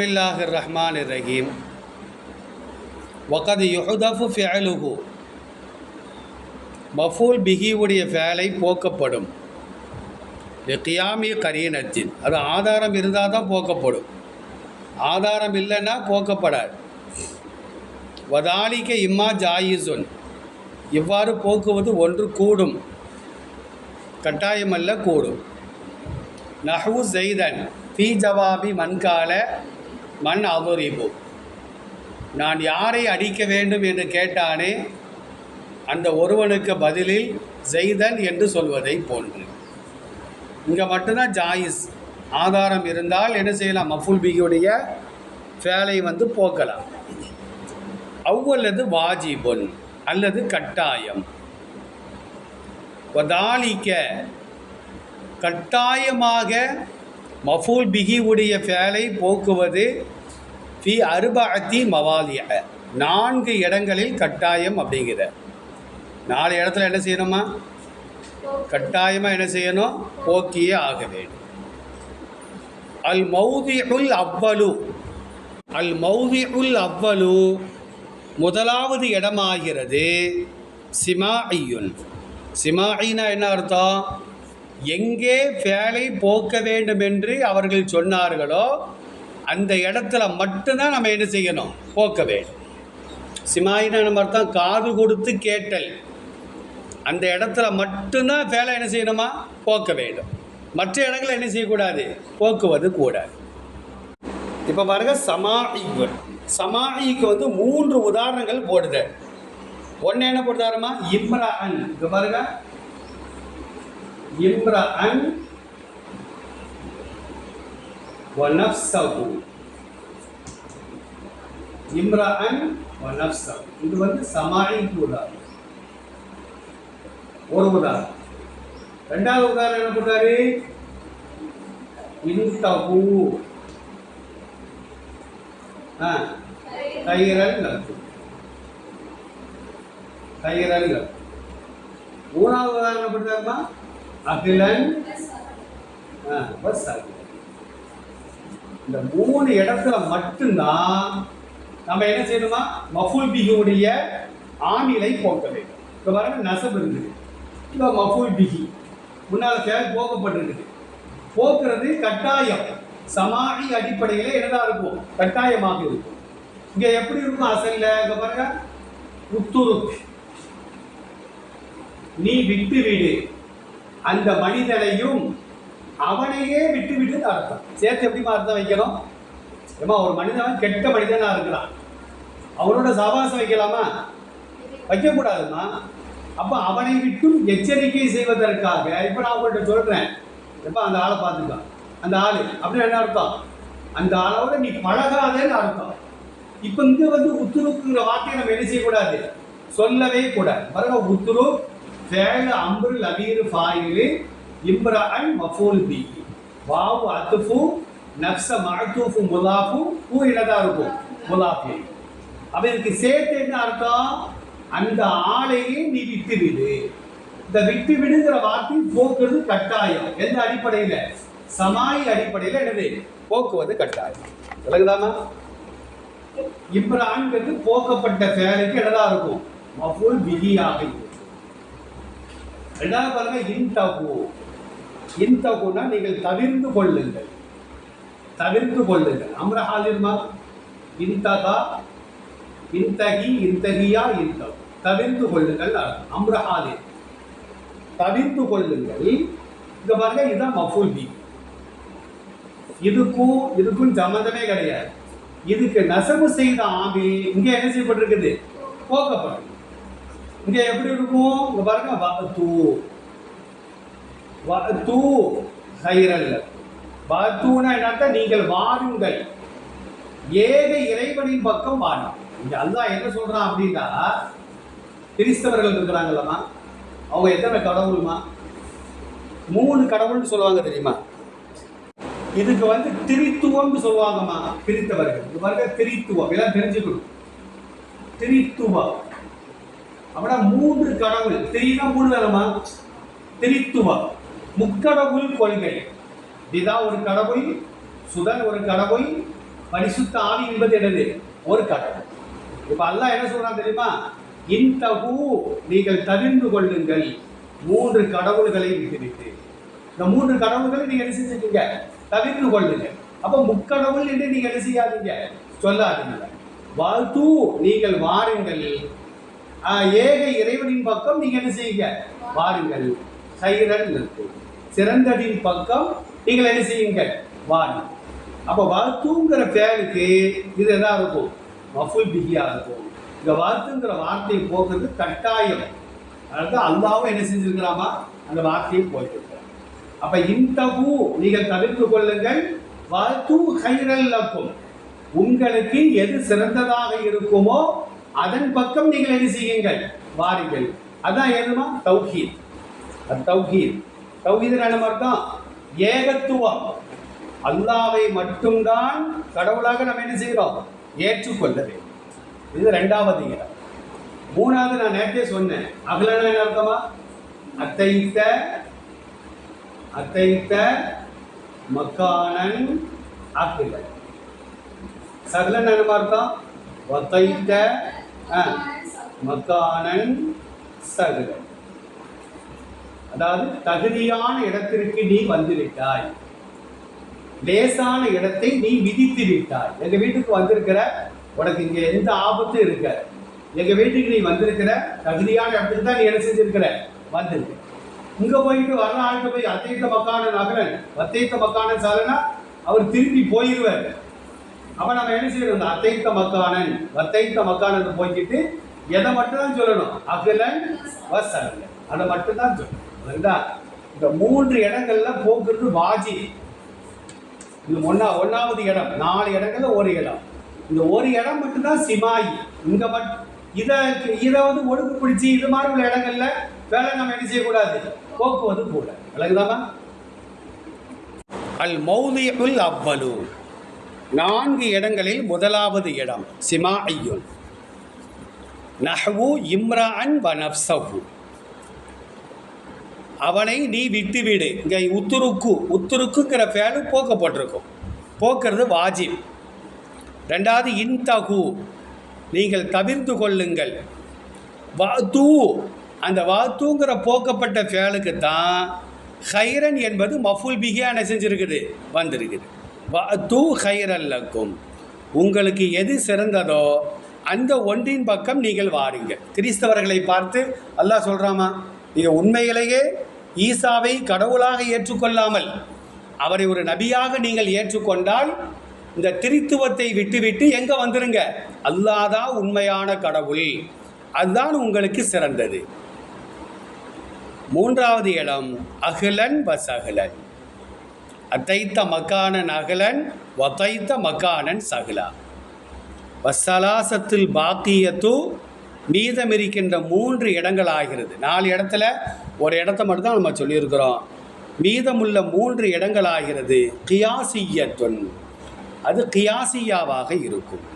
பிஸ்மில்லாஹிர் ரஹ்மான் ரஹீம் வகது யுஹதஃபு ஃபிஅலுஹு. மஃபூல் பிகியுடைய ஃபேலை போக்கப்படும். கியாமி கரீனத்தின். அது ஆதாரம் இருந்தால் தான் போக்கப்படும். ஆதாரம் இல்லைன்னா போக்கப்படாது. வதாலிக்க இம்மா ஜாயிசுன். இவ்வாறு போக்குவது ஒன்று கூடும். கட்டாயமல்ல கூடும். நஹு ஜெய்தன் ஃபி ஜவாபி மண்கால மண் அவரிபு நான் யாரை அடிக்க வேண்டும் என்று கேட்டானே அந்த ஒருவனுக்கு பதிலில் ஜெய்தன் என்று சொல்வதை போன்று. இங்கே மட்டும்தான் ஜாயிஸ் ஆதாரம் இருந்தால் என்ன செய்யலாம்? மஃபுல் பிகியுடைய வேலை வந்து போக்கலாம் அவ்வல்லது வாஜிபுன் அல்லது கட்டாயம். வதாலிக்க கட்டாயமாக மஃபூல் பிகி உடைய ஃபேலை போக்குவது ஃபி அருபாத்தி மவாலிய. நான்கு இடங்களில் கட்டாயம் அப்படிங்கிற. நாலு இடத்துல என்ன செய்யணுமா? கட்டாயமாக என்ன செய்யணும்? போக்கியே ஆக வேண்டும். அல் மௌதிஉல் அவ்வலு. அல் மௌதிஉல் அவ்வலு முதலாவது இடமாகிறது சிமாஇயுன். சிமாயினா என்ன அர்த்தம்? எங்கே ஃபேலை போக்க வேண்டும் என்று அவர்கள் சொன்னார்களோ அந்த இடத்துல மட்டும்தான் நம்ம என்ன செய்யணும்? போக்க வேண்டும். சிமாயினா நம்ம அர்த்தம் காது கொடுத்து கேட்டல். அந்த இடத்துல மட்டும்தான் வேலை என்ன செய்யணுமா? போக்க வேண்டும். மற்ற இடங்களில் என்ன செய்யக்கூடாது? போக்குவது கூடாது. இப்போ பாருங்க சமாஹிக்கு. சமாஹிக்கு வந்து மூன்று உதாரணங்கள் போடுது. ஒன்று என்ன போடுதாருமா இம்ரான். இங்க பாருங்க. Imra'an wa nafsahu. Imra'an wa nafsahu. இது வந்து சமாயிக்கு உதாரணம் ஒரு உதாரணம். ரெண்டாவது உதாரணம் என்ன போட்டாரு? இன்தகு ஆ கைரல் நத்து கைரல் நத்து மூணாவது உதாரணம் என்ன பண்ணுறாருமா அகிலன் பஸ் இந்த மூணு இடத்துல மட்டும்தான் நம்ம என்ன செய்யணுமா? மஃபூல் பிகியுடைய ஆணிலை போக்க வேண்டும். இப்போ பாருங்க நசப் இருந்தது இப்போ மஃபூல் பிகி முன்னால் ஃபேல் போக்கப்பட்டிருக்குது. போக்குறது கட்டாயம். சமாதி அடிப்படையில் என்னதான் இருக்கும்? கட்டாயமாக இருக்கும். இங்கே எப்படி இருக்கும் அசல்ல? இங்க பாருங்க. உத்துருக். நீ விட்டு விடு. அந்த மனிதனையும் அவனையே விட்டு அர்த்தம். சேர்த்து எப்படிமா அர்த்தம் வைக்கணும்? ஏமா ஒரு மனிதன் கெட்ட மனிதனாக இருக்கிறான். அவனோட சபாசம் வைக்கலாமா? வைக்கக்கூடாதுமா. அப்போ அவனை விட்டும் எச்சரிக்கை செய்வதற்காக இப்போ நான் உங்கள்கிட்ட சொல்கிறேன் எப்போ அந்த ஆளை பார்த்துக்கோ. அந்த ஆள் அப்படின்னு என்ன அர்த்தம்? அந்த ஆளோட நீ பழகாதேன்னு அர்த்தம். இப்போ இங்கே வந்து உத்துருக்குங்கிற வார்த்தையை நம்ம என்ன செய்யக்கூடாது? சொல்லவே கூடாது. பாருங்க உத்துரு ஃபேல அம்ரு லமீரு ஃபாயிலு இம்ரான் மஃபூல் பி. வாவு அத்துஃபு நப்ச மஅத்தூஃபு முலாஃபு பூ என்னதா இருக்கும் முலாஃபி. அப்போ இதுக்கு சேர்த்து என்ன அர்த்தம்? அந்த ஆளையே நீ விட்டு விடு இந்த விட்டு விடுங்கிற வார்த்தை போக்குறது கட்டாயம். எந்த அடிப்படையில்? சமாயி அடிப்படையில் என்னது போக்குவது கட்டாயம். விளங்குதாமா இம்ரான்ங்கிறது போக்கப்பட்ட ஃபேலுக்கு என்னதான் இருக்கும் மஃபூல் பிகியாக இருக்கும் ரெண்டாவது பாருங்க இன்தகு இன்தகுனா நீங்கள் தவிர்த்து கொள்ளுங்கள். தவிர்த்து கொள்ளுங்கள். அம்ரஹாலிர்மா இன்தகா இன்தகி இன்தகியா இன்தகு தவிர்த்து கொள்ளுங்கள் அம்ரஹாலிர் தவிர்த்து கொள்ளுங்கள். இங்கே பாருங்க இதுதான் மஃபூல் பி இதுக்கும் இதுக்கும் சம்மந்தமே கிடையாது. இதுக்கு நசவு செய்த ஆவி இங்கே என்ன செய்யப்பட்டிருக்குது? போக்கப்படும் இங்கே எப்படி இருக்கும்? இங்கே பாருங்க வஅத்து. வஅத்து ஹைரல் வஅத்துனா என்னன்னா நீங்கள் வாருங்கள். ஏக இறைவனின் பக்கம் வாரும் இங்கே அல்லாஹ் என்ன சொல்கிறான் அப்படின்னா கிறிஸ்தவர்கள் இருக்கிறாங்கல்லம்மா. அவங்க எத்தனை கடவுள்மா? மூணு கடவுள்னு சொல்லுவாங்க தெரியுமா? இதுக்கு வந்து திரித்துவம்னு சொல்லுவாங்கம்மா கிறித்தவர்கள் இது பாருங்க திரித்துவம். எல்லாம் தெரிஞ்சுக்கணும். திரித்துவம். அப்படின்னா மூன்று கடவுள். தெரியுதா மூணு வேலமா திரித்துவம். முக்கடவுள் கொள்கை. பிதா ஒரு கடவுள் சுதன் ஒரு கடவுள் பரிசுத்த ஆவி என்பது என்னது? ஒரு கடவுள். இப்போ அல்லாஹ் என்ன சொல்றான் தெரியுமா? இந்த இன்தகு நீங்கள் தவிர்ந்து கொள்ளுங்கள். மூன்று கடவுள்களை விட்டுவிட்டு. இந்த மூன்று கடவுள்களை நீங்கள் என்ன செஞ்சுட்டீங்க தவிர்த்து கொள்ளுங்க அப்போ முக்கடவுள் என்று நீங்கள் என்ன செய்யாதீங்க? சொல்லாதீங்க. வாழ்த்து நீங்கள் வாருங்கள். ஏக இறைவனின் பக்கம் நீங்க என்ன செய்யுங்க? வாருங்கள். சைரன் இருக்கும் சிறந்ததின் பக்கம் நீங்கள் என்ன செய்யுங்க? வாருங்கள். அப்போ வாழ்த்துங்கிற பேருக்கு இது எதா இருக்கும்? மஃபுல் பிகியா இருக்கும். இந்த வாழ்த்துங்கிற வார்த்தையை போக்குறது கட்டாயம். அதாவது அல்லாவும் என்ன செஞ்சிருக்கிறாமா அந்த வார்த்தையை போயிட்டு அப்ப இன்தகு நீங்கள் தவிர்த்து கொள்ளுங்கள். வாழ்த்து ஹைரல்லக்கும் உங்களுக்கு எது சிறந்ததாக இருக்குமோ அதன் பக்கம் நீங்கள் என்ன செய்யுங்கள்? வாருங்கள். அதான் என்னமா தௌஹீத். தௌஹீத். தௌஹீத் என்ன அர்த்தம் ஏகத்துவம். அல்லாவை மட்டும்தான் கடவுளாக நம்ம என்ன செய்கிறோம்? ஏற்றுக்கொள்ள வேண்டும். இது ரெண்டாவது இடம். மூணாவது நான் நேற்றே சொன்னேன். அகலன என்ன அர்த்தமா? அத்தைத்த அத்தைத்த மக்கானன் அகில சகலன் என்ன அர்த்தம்? ஒத்தைத்த மக்கானன் சகலன் அதாவது தகுதியான இடத்திற்கு நீ வந்துவிட்டாய் லேசான இடத்தை நீ விதித்து விட்டாய். எங்க வீட்டுக்கு வந்திருக்கிற உனக்கு இங்க எந்த ஆபத்தும் இருக்க எங்க வீட்டுக்கு நீ வந்திருக்கிற தகுதியான இடத்துக்கு தான் நீ என்ன செஞ்சிருக்கிற? வந்திருக்க. இங்க போயிட்டு வர ஆளுக்கு போய் அத்தைத்த மக்கான நகரன் அத்தைத்த மக்கான சாலைனா அவர் திருப்பி போயிடுவார் அப்ப நம்ம என்ன செய்யணும் இந்த அத்தைத்த மக்கானன் வத்தைத்த மக்கானன் போய்கிட்டு எதை மட்டும் தான் சொல்லணும்? அகலன் வசலன் அதை மட்டும் தான் சொல்லணும். சரிங்களா? இந்த மூன்று இடங்கள்ல போக்குறது வாஜி. இது ஒன்னா ஒன்னாவது இடம். நாலு இடங்கள்ல ஒரு இடம். இந்த ஒரு இடம் மட்டும்தான் சிமாயி. இங்க மட் இதை இதை வந்து ஒடுக்கு பிடிச்சி இது மாதிரி உள்ள இடங்கள்ல வேலை நம்ம என்ன செய்யக்கூடாது? போக்குவது கூட. விளங்குதாமா அல் மௌலியுல் அவ்வலூர் நான்கு இடங்களில் முதலாவது இடம் சிமா ஐயுன் நஹ்வு இம்ரான் வ நஃப்ஸஹு. அவனை நீ விட்டுவிடு. இங்கே உத்துருக்கு உத்துருக்குங்கிற ஃபேலு போக்கப்பட்டிருக்கும். போக்குறது வாஜிப். ரெண்டாவது இன்தகு நீங்கள் தவிர்த்து கொள்ளுங்கள். வாத்து அந்த வாத்துங்கிற போக்கப்பட்ட ஃபேலுக்கு தான் ஹைரன் என்பது மஃபுல் பிகியான செஞ்சுருக்குது வந்திருக்குது. தூ ஹைரல்லக்கும் உங்களுக்கு எது சிறந்ததோ அந்த ஒன்றின் பக்கம் நீங்கள் வாருங்க கிறிஸ்தவர்களை பார்த்து அல்லாஹ் சொல்கிறாமா நீங்கள் உண்மையிலேயே ஈசாவை கடவுளாக ஏற்றுக்கொள்ளாமல் அவரை ஒரு நபியாக நீங்கள் ஏற்றுக்கொண்டால் இந்த திரித்துவத்தை விட்டுவிட்டு எங்கே வந்துருங்க? அல்லாதான் உண்மையான கடவுள். அதுதான் உங்களுக்கு சிறந்தது. மூன்றாவது இடம் அகிலன் பசகலன் அத்தைத்த மக்கானன் அகலன் வதைத்த மக்கானன் சகலா. வசலாசத்தில் பாக்கியத்து மீதமிருக்கின்ற மூன்று இடங்கள் ஆகிறது நாலு இடத்துல ஒரு இடத்த மட்டும் தான் நம்ம சொல்லியிருக்கிறோம். மீதமுள்ள மூன்று இடங்கள் ஆகிறது கியாசியத்துன். அது கியாசியாவாக இருக்கும்.